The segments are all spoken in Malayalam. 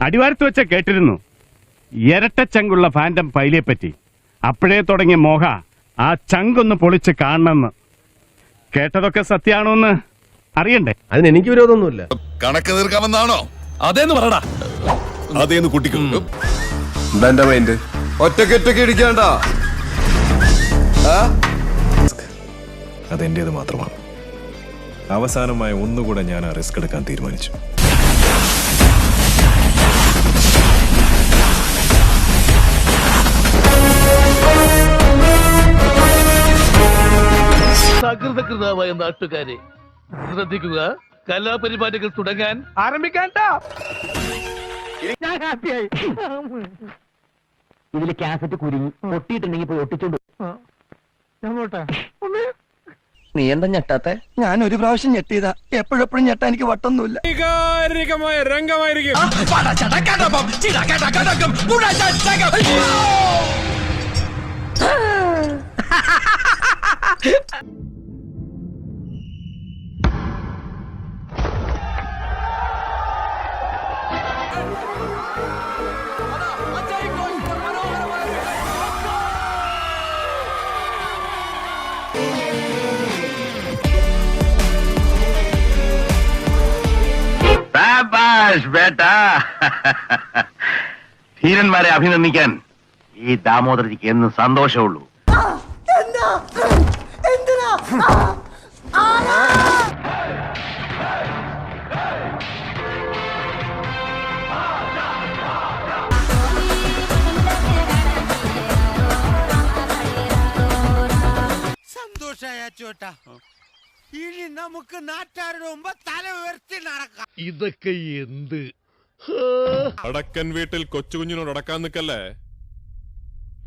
അടിവാരത്ത് വെച്ച കേട്ടിരുന്നു. ഇരട്ട ഇരട്ടച്ചങ്കുള്ള ഫാന്റം പൈലിയെ പറ്റി. അപ്പോഴേ തുടങ്ങിയ മോഹ ആ ചങ്കൊന്ന് പൊളിച്ച് കാണണമെന്ന്. കേട്ടതൊക്കെ സത്യാണോന്ന് അറിയണ്ടേ? അതിന് എനിക്ക് വിരോധമൊന്നുമില്ല. കണക്ക് തീർക്കാമെന്നാണോ? അതേന്ന് പറടാ. അതേന്ന് കുട്ടിക്കും. എന്താ മൈൻഡ് ഇടിക്കാണ്ട അതെന്റേത് മാത്രമാണ്. അവസാനമായി ഒന്നുകൂടെ ഞാൻ ആ റിസ്ക് എടുക്കാൻ തീരുമാനിച്ചു. സകൃതകൃതാവായ നാട്ടുകാരെ ശ്രദ്ധിക്കുക. കലാപരിപാടികൾ തുടങ്ങാൻ ആരംഭിക്കാൻ ഇതിൽ കാസറ്റ് കുരുങ്ങി ഒട്ടിയിട്ടുണ്ടെങ്കിൽ പോയി ഒട്ടിച്ചോണ്ട് നീ എന്താ ഞെട്ടാത്തെ? ഞാൻ ഒരു പ്രാവശ്യം ഞെട്ടിയതാ. എപ്പോഴെപ്പോഴും ഞെട്ടാ എനിക്ക് വട്ടൊന്നുമില്ല. ബേട്ടാ. ധീരന്മാരെ അഭിനന്ദിക്കാൻ ഈ ദാമോദരജിക്ക് എന്നും സന്തോഷമുള്ളൂ. സന്തോഷായ ചോട്ട. ഇനി നമുക്ക് നാട്ടാരുടെ മുമ്പ് തല ഉയർത്തി നടക്കാം. ഇതൊക്കെ എന്ത്? അടക്കൻ വീട്ടിൽ കൊച്ചുകുഞ്ഞിനോട് അടക്കാൻ നിക്കല്ലേ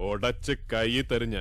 ഒടച്ച് കൈ തരും